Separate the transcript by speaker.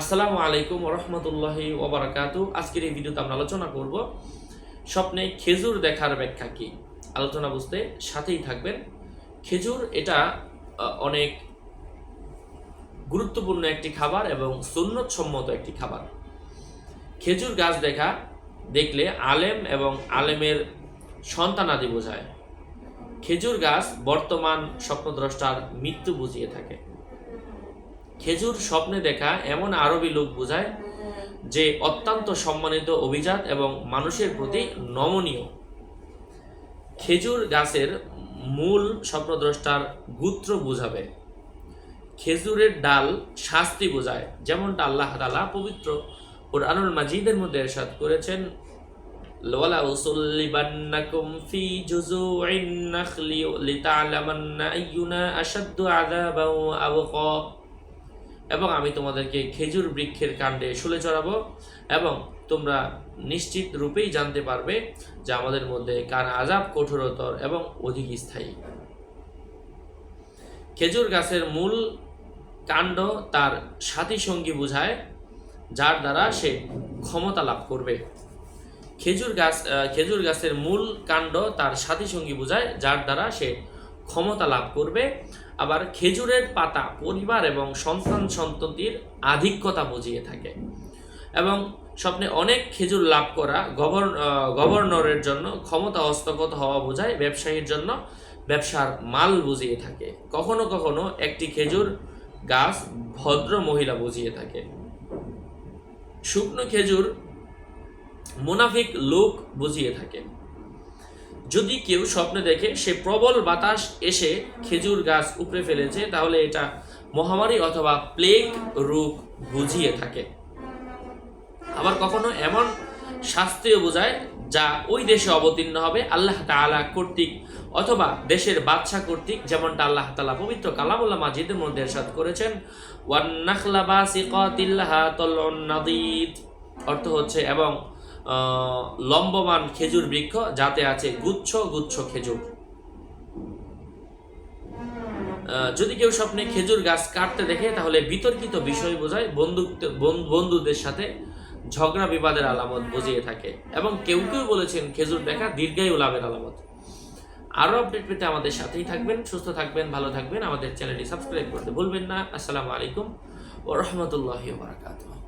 Speaker 1: আসসালামু আলাইকুম রহমতুল্লাহি ওবরাকাত। আজকের এই ভিডিওতে আমরা আলোচনা করব স্বপ্নে খেজুর দেখার ব্যাখ্যা কি? আলোচনা বুঝতে সাথেই থাকবেন। খেজুর এটা অনেক গুরুত্বপূর্ণ একটি খাবার এবং সুন্নতসম্মত একটি খাবার। খেজুর গাছ দেখা দেখলে আলেম এবং আলেমের সন্তানাদি বোঝায়। খেজুর গাছ বর্তমান স্বপ্নদ্রষ্টার মৃত্যু বুঝিয়ে থাকে। খেজুর স্বপ্নে দেখা এমন আরবি লোক বোঝায় যে অত্যন্ত সম্মানিত অভিজাত এবং মানুষের প্রতি নমনীয়। খেজুর গাছের মূল স্বপ্নদ্রষ্টার গোত্র বোঝাবে। খেজুরের ডাল শাস্তি বোঝায়, যেমনটা আল্লাহ তালা পবিত্র কোরআনুল মাজিদের মধ্যে এরশাদ করেছেন আবকা। এবং আমি তোমাদেরকে খেজুর বৃক্ষের কাণ্ডে শুলে চড়াবো এবং তোমরা নিশ্চিত রূপেই জানতে পারবে যে আমাদের মধ্যে কার আজাব কঠোরতর এবং অধিক স্থায়ী। খেজুর গাছের মূল কাণ্ড তার সাথী সঙ্গী বোঝায়, যার দ্বারা সে ক্ষমতা লাভ করবে। খেজুর গাছ খেজুর গাছের মূল কাণ্ড তার সাথী সঙ্গী বোঝায়, যার দ্বারা সে ক্ষমতা লাভ করবে। আবার খেজুরের পাতা পরিবার এবং সন্তান সন্ততির আধিক্যতা বুঝিয়ে থাকে। এবং স্বপ্নে অনেক খেজুর লাভ করা গভর্ন গভর্নরের জন্য ক্ষমতা হস্তগত হওয়া বোঝায় ব্যবসায়ীর জন্য ব্যবসার মাল বুঝিয়ে থাকে। কখনো কখনো একটি খেজুর গাছ ভদ্র মহিলা বুঝিয়ে থাকে। শুকনো খেজুর মুনাফিক লোক বুঝিয়ে থাকে। যদি কেউ স্বপ্নে দেখে সে প্রবল বাতাস এসে খেজুর গাছ উপড়ে ফেলেছে, তাহলে এটা মহামারী অথবা প্লেগ রোগ বুঝিয়ে থাকে। আবার কখনো এমন শাস্তিও বোঝায় যা ওই দেশে অবতীর্ণ হবে আল্লাহ তাআলা কর্তৃক অথবা দেশের বাদশা কর্তৃক, যেমনটা আল্লাহ তালা পবিত্র কালামুল্লাহ মাজিদের মধ্যে এরশাদ করেছেন ওয়ান নাখলা বাসিকাতিল হাতালুন অর্থ হচ্ছে এবং লম্বমান খেজুর বৃক্ষ, যাতে আছে গুচ্ছ গুচ্ছ খেজুর। যদি কেউ স্বপ্নে খেজুর গাছ কাটতে দেখে, তাহলে বিতর্কিত বিষয় বোঝায় বন্ধুত্ব বন- বন্ধুদের সাথে ঝগড়া বিবাদের আলামত বুঝিয়ে থাকে। এবং কেউ কেউ বলেছেন খেজুর দেখা দীর্ঘায়ু লাভের আলামত। আরও আপডেট পেতে আমাদের সাথেই থাকবেন, সুস্থ থাকবেন, ভালো থাকবেন। আমাদের চ্যানেলটি সাবস্ক্রাইব করতে ভুলবেন না। আসসালামু আলাইকুম ও রহমতুল্লাহি বারাকাতুহ।